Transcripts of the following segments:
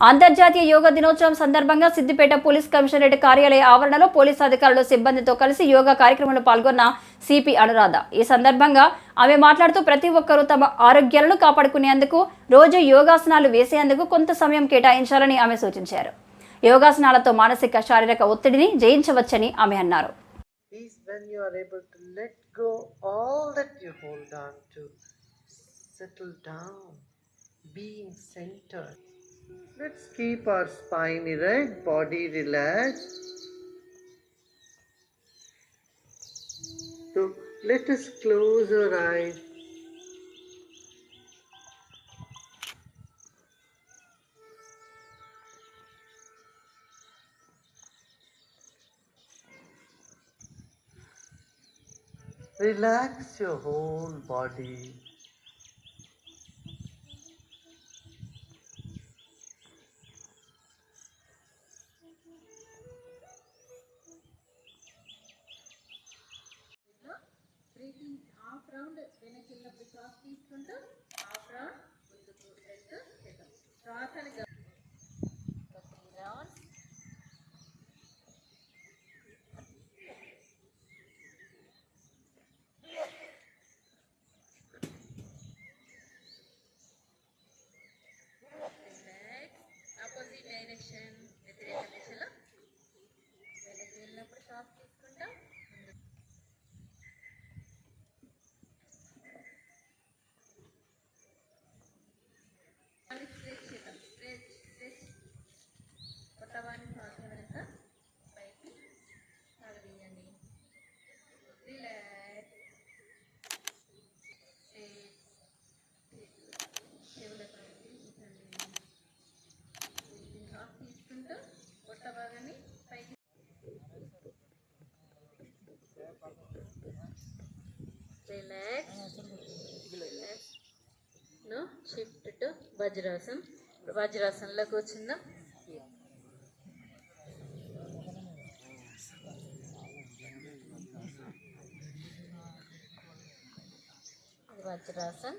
అంతర్జాతీయ యోగా దినోత్సవం సందర్భంగా సిద్దిపేట పోలీస్ కమిషనరేట్ కార్యాలయ ఆవరణలో పోలీసు అధికారులు సిబ్బందితో కలిసి యోగా కార్యక్రమంలో పాల్గొన్న సిపి అనురాధ. ఈ సందర్భంగా ఆమె మాట్లాడుతూ ప్రతి ఒక్కరూ తమ ఆరోగ్యాలను కాపాడుకునేందుకు రోజు యోగాసనాలు వేసేందుకు కొంత సమయం కేటాయించాలని ఆమె సూచించారు. యోగాసనాలతో మానసిక శారీరక ఒత్తిడిని జయించవచ్చని ఆమె అన్నారు. Settle down, being centered. Let's keep our spine erect, body relaxed. So let us close our eyes. Relax your whole body. Half round వెనక్కి ఉన్నప్పుడు క్రాస్ తీసుకుంటూ హాఫ్ రౌండ్ ముందుకు రెండు చేద్దాం శ్వాసని గమ- ఒక ఆపోజిట్ డైరెక్షన్ వ్యతిరేక దిశలో. వెనక్కి వెళ్ళినప్పుడు శ్వాస తీసుకుంటాం relax relax shift to vajrasan వజ్రాసన్లో కూర్చుందాం. వజ్రాసన్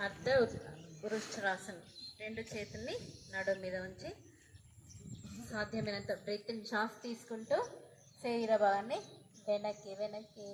అర్ధ వృష్ఠరాసన్ రెండు చేతుల్ని నడు మీద ఉంచి సాధ్యమైనంత బ్రెత్ షాఫ్ తీసుకుంటూ శరీర భాగాన్ని వెనక్కి వెనక్కి